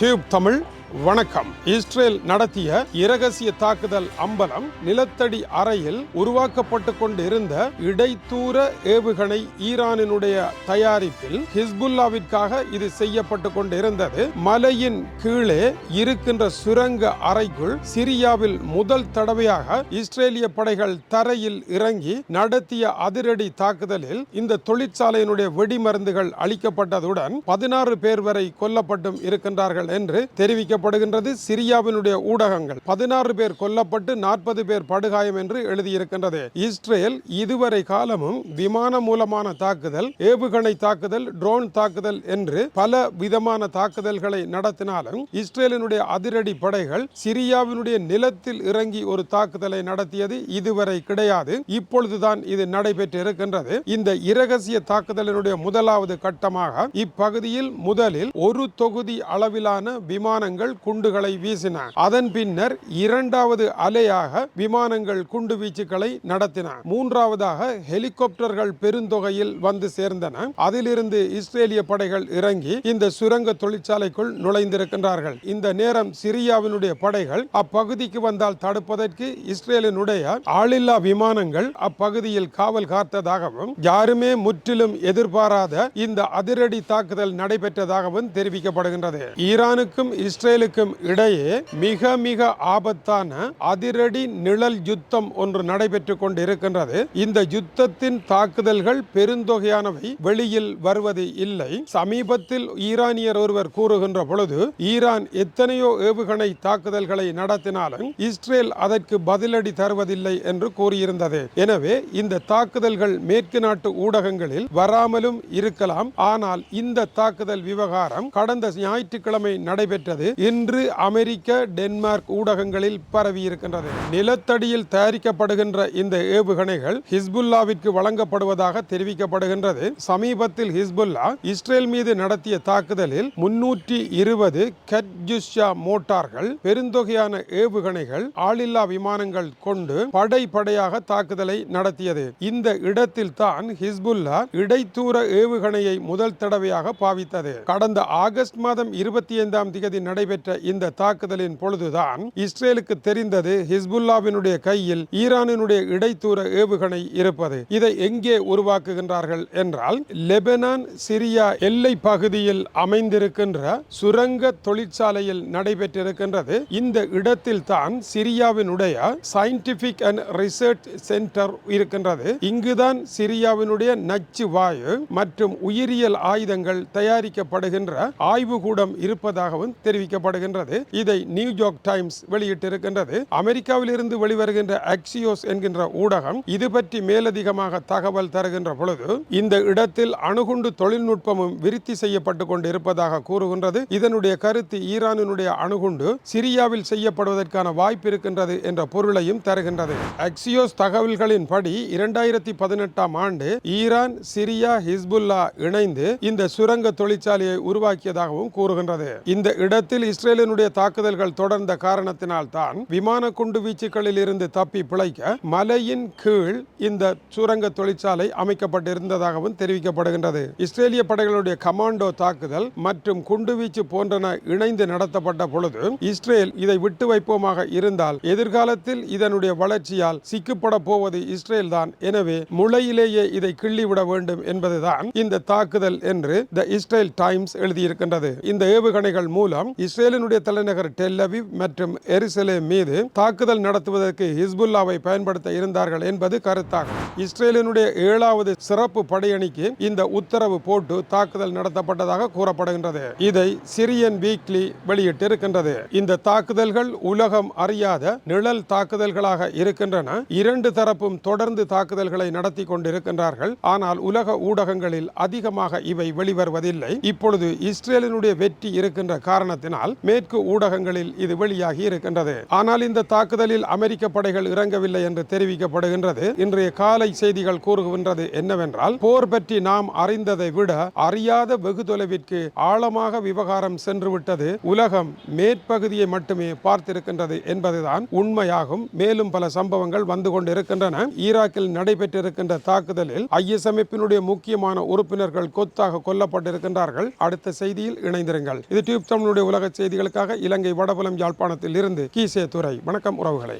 Tube Tamil வணக்கம். Israel நடத்திய இரகசிய தாக்குதல் அம்பலம் நிலத்தடி அறையில் உருவாக்கப்பட்டு கொண்டிருந்த இடைத்தூர ஏவுகணை ஈரானினுடைய தயாரிப்பில் ஹிஸ்புல்லாவிற்காக இது செய்யப்பட்டு கொண்டிருந்தது. மலையின் கீழே இருக்கின்ற சுரங்க அறைக்குள் சிரியாவில் முதல் தடவையாக இஸ்ரேலிய படைகள் தரையில் இறங்கி நடத்திய அதிரடி தாக்குதலில் இந்த தொழிற்சாலையினுடைய வெடிமருந்துகள் அளிக்கப்பட்டதுடன் பதினாறு பேர் வரை கொல்லப்பட்டும் இருக்கின்றார்கள் என்று தெரிவிக்கப்படுகின்றது சிரியாவினுடைய ஊடகங்கள். பதினாறு பேர் கொல்லப்பட்டு நாற்பது பேர் படுகாயம் என்று எழுதியிருக்கின்றது. இஸ்ரேல் இதுவரை காலமும் விமானம் மூலமான தாக்குதல் ஏவுகணை தாக்குதல் ட்ரோன் தாக்குதல் என்று பல விதமான தாக்குதல்களை நடத்தினாலும் இஸ்ரேலினுடைய அதிரடி படைகள் சிரியாவினுடைய நிலத்தில் இறங்கி ஒரு தாக்குதலை நடத்தியது இதுவரை கிடையாது. இப்பொழுதுதான் இது நடைபெற்று இருக்கின்றது இந்த இரகசிய தாக்குதலினுடைய முதலாவது கட்டமாக இப்பகுதியில் முதலில் ஒரு தொகுதி அளவிலான விமானங்கள் குண்டுகளை வீசின அதன் பின்னர் இரண்டாவது அலையாக விமானங்கள் குண்டு வீச்சுக்களை நடத்தின மூன்றாவதாக ஹெலிகாப்டர்கள் பெருந்தொகையில் வந்து சேர்ந்தன. அதிலிருந்து இஸ்ரேலிய படைகள் இறங்கி இந்த சுரங்க தொழிற்சாலைக்குள் நுழைந்திருக்கின்றார்கள். இந்த நேரம் சிரியாவினுடைய படைகள் அப்பகுதிக்கு வந்தால் தடுப்பதற்கு இஸ்ரேலினுடைய ஆளில்லா விமானங்கள் அப்பகுதியில் காவல் காத்ததாகவும் யாருமே முற்றிலும் எதிர்பாராத இந்த அதிரடி தாக்குதல் நடைபெற்றதாகவும் தெரிவிக்கப்படுகின்றது. ஈரானுக்கும் இஸ்ரேல் இஸ்ரேலுக்கும் இடையே மிக மிக ஆபத்தான அதிரடி நிழல் யுத்தம் ஒன்று நடைபெற்றுக் கொண்டிருக்கின்றது. இந்த யுத்தத்தின் தாக்குதல்கள் பெருந்தொகையானவை வெளியில் வருவது இல்லை. சமீபத்தில் ஈரானியர் ஒருவர் கூறுகின்ற பொழுது ஈரான் எத்தனையோ ஏவுகணை தாக்குதல்களை நடத்தினாலும் இஸ்ரேல் அதற்கு பதிலடி தருவதில்லை என்று கூறியிருந்தது. எனவே இந்த தாக்குதல்கள் மேற்கு நாட்டு ஊடகங்களில் வராமலும் இருக்கலாம். ஆனால் இந்த தாக்குதல் விவகாரம் கடந்த ஞாயிற்றுக்கிழமை நடைபெற்றது. இன்று அமெரிக்க டென்மார்க் ஊடகங்களில் பரவி இருக்கின்றது நிலத்தடியில் தயாரிக்கப்படுகின்ற இந்த ஏவுகணைகள் ஹிஸ்புல்லாவிற்கு வழங்கப்படுவதாக தெரிவிக்கப்படுகின்றது. சமீபத்தில் ஹிஸ்புல்லா இஸ்ரேல் மீது நடத்திய தாக்குதலில் முன்னூற்றி இருபது கட்ஜுஷா மோட்டார்கள் பெருந்தொகையான ஏவுகணைகள் ஆளில்லா விமானங்கள் கொண்டு படை படையாக தாக்குதலை நடத்தியது. இந்த இடத்தில் தான் ஹிஸ்புல்லா இடைத்தூர ஏவுகணையை முதல் தடவையாக பாவித்தது. கடந்த ஆகஸ்ட் மாதம் இருபத்தி ஐந்தாம் தேதி நடைபெற்ற இந்த தாக்குதலின் பொழுதுதான் இஸ்ரேலுக்கு தெரிந்தது ஹிஸ்புல்லாவினுடைய கையில் ஈரானினுடைய இடைத்தூர ஏவுகணை இருப்பது. இதை எங்கே உருவாக்குகின்றார்கள் என்றால் லெபனான் சிரியா எல்லை பகுதியில் அமைந்திருக்கின்ற சுரங்க தொழிற்சாலையில் நடைபெற்றிருக்கின்றது. இந்த இடத்தில் தான் சிரியாவினுடைய சயின்டிபிக் அண்ட் ரிசர்ச் சென்டர் இருக்கின்றது. இங்குதான் சிரியாவினுடைய நச்சு வாயு மற்றும் உயிரியல் ஆயுதங்கள் தயாரிக்கப்படுகின்ற ஆய்வுகூடம் இருப்பதாகவும் தெரிவிக்கப்படுகின்றது இதை நியூயார்க் டைம்ஸ் வெளியிட்டிருக்கின்றது. அமெரிக்காவில் இருந்து வெளிவருகின்ற அக்சியோஸ் என்கின்ற ஊடகம் இது பற்றி மேலதிகமாக தகவல் தருகின்ற பொழுது இந்த இடத்தில் அணுகுண்டு தொழில்நுட்பமும் விருத்தி செய்யப்பட்டு கொண்டிருப்பதாக கூறுகின்றது. இதனுடைய கருத்து ஈரானினுடைய அணுகுண்டு சிரியாவில் செய்யப்படுவதற்கான வாய்ப்பு இருக்கின்றது என்ற பொருளையும் தருகின்றது. அக்சியோஸ் தகவல்களின் படி இரண்டாயிரத்தி பதினெட்டாம் ஆண்டு ஈரான் சிரியா ஹிஸ்புல்லா இணைந்து இந்த சுரங்க தொழிற்சாலையை உருவாக்கியதாகவும் கூறுகின்றது. இந்த இடத்தில் இஸ்ரேலினுடைய தாக்குதல்கள் தொடர்ந்த காரணத்தினால் தான் விமான குண்டு வீச்சுகளில் இருந்து தப்பி பிழைக்க மலையின் கீழ் இந்த சுரங்க தொழிற்சாலை அமைக்கப்பட்டிருந்ததாகவும் தெரிவிக்கப்படுகின்றது. இஸ்ரேலிய படைகளுடைய கமாண்டோ தாக்குதல் மற்றும் குண்டுவீச்சு போன்றன இணைந்து நடத்தப்பட்ட பொழுது இஸ்ரேல் இதை விட்டு வைப்போமாக இருந்தால் எதிர்காலத்தில் இதனுடைய வளர்ச்சியால் சிக்கப்பட போவது இஸ்ரேல் தான். எனவே முளையிலேயே இதை கிள்ளிவிட வேண்டும் என்பதுதான் இந்த தாக்குதல் என்று த இஸ்ரேல் டைம்ஸ் எழுதியிருக்கின்றது. இந்த ஏவுகணைகள் மூலம் இஸ்ரேலினுடைய தலைநகர் டெல்லவி மற்றும் எரிசலே மீது தாக்குதல் நடத்துவதற்கு ஹிஸ்புல்லாவை பயன்படுத்த இருந்தார்கள் என்பது கருத்தாகும் இஸ்ரேலினுடைய ஏழாவது சிறப்பு படையணிக்கு இந்த உத்தரவு போட்டு தாக்குதல் நடத்தப்பட்டதாக கூறப்படுகின்றது. இதை சிரியன் வீக்லி வெளியிட்டிருக்கின்றது. இந்த தாக்குதல்கள் உலகம் அறியாத நிழல் தாக்குதல்களாக இருக்கின்றன. இரண்டு தரப்பும் தொடர்ந்து தாக்குதல்களை நடத்தி கொண்டிருக்கின்றார்கள். ஆனால் உலக ஊடகங்களில் அதிகமாக இவை வெளிவருவதில்லை. இப்பொழுது இஸ்ரேலினுடைய வெற்றி இருக்கின்ற காரணத்தினால் மேற்கு ஊடகங்களில் இது வெளியாகி இருக்கின்றது. ஆனால் இந்த தாக்குதலில் அமெரிக்க படைகள் இறங்கவில்லை என்று தெரிவிக்கப்படுகின்றது. இன்றைய காலை செய்திகள் கூறுகின்றது என்னவென்றால் போர் பற்றி நாம் அறிந்ததை விட அறியாத வெகு தொலைவிற்கு ஆழமாக விவகாரம் சென்றுவிட்டது. உலகம் மேற்பகுதியை மட்டுமே பார்த்திருக்கின்றது என்பதுதான் உண்மையாகும். மேலும் பல சம்பவங்கள் வந்து கொண்டிருக்கின்றன. ஈராக்கில் நடைபெற்றிருக்கின்ற தாக்குதலில் ஐஎஸ் அமைப்பினுடைய முக்கியமான உறுப்பினர்கள் கொத்தாக கொல்லப்பட்டிருக்கின்றார்கள். அடுத்த செய்தியில் இணைந்திருங்கள். இது டியூப் தமிழுடைய உலக செய்திகளுக்காக இலங்கை வடபுலம் யாழ்ப்பாணத்தில் இருந்து கீசே துறை வணக்கம் உறவுகளை.